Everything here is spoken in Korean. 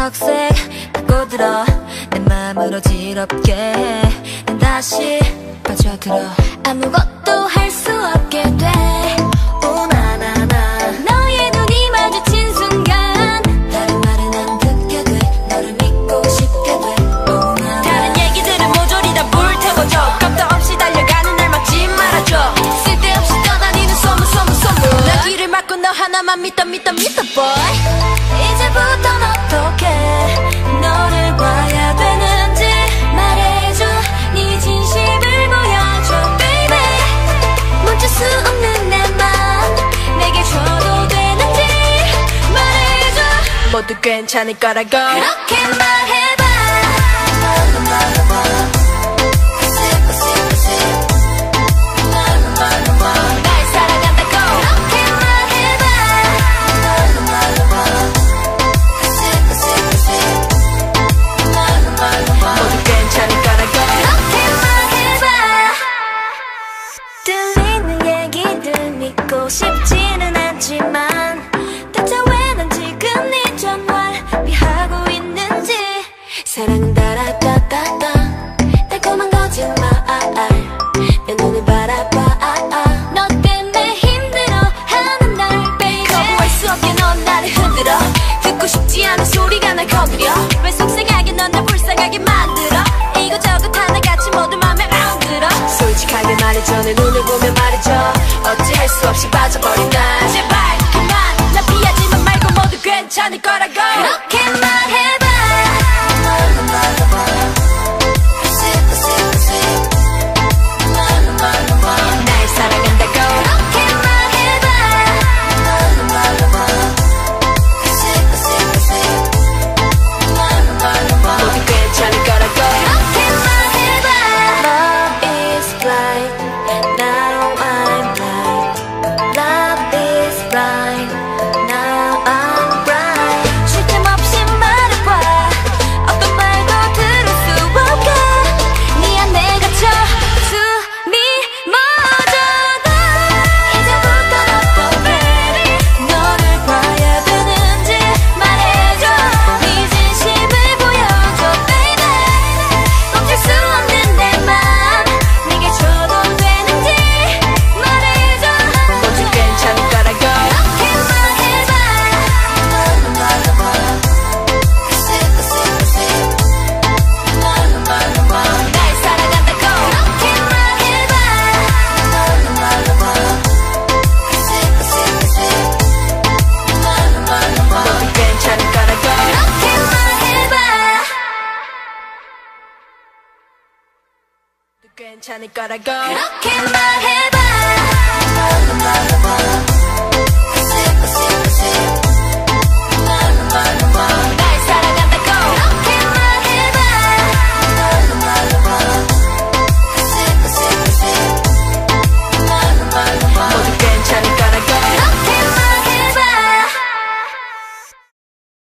턱색 파고들어. 내 맘을 어지럽게 난 다시 빠져들어. 아무것도 할 수 없게 돼. 소문 소문 나 귀를 막고 너 boy 어떻게 너를 봐야 되는지 말해줘. 네 진심을 보여줘 baby. 멈출 수 없는 내 맘 내게 줘도 되는지 말해줘. 모두 괜찮을 거라고. 그렇게 말해 사랑은 달아따따따. 달콤한 거짓말. 내 눈을 바라봐. 너 때문에 힘들어 하는 날 baby. 거부할 수 없게 넌 나를 흔들어. 듣고 싶지 않은 소리가 날 거두려. 왜 속상하게 넌 날 불쌍하게 만들어? 이것저것 하나같이 모두 맘에 안 들어. 솔직하게 말해줘. 내 눈을 보며 말해줘. 어찌할 수 없이 빠져버린 날. 제발 그만. 나 피하지만 말고 모두 괜찮을 거라고. 그렇게 말해봐 love, my love, my love. 괜찮을 거라고. 그렇게 말해봐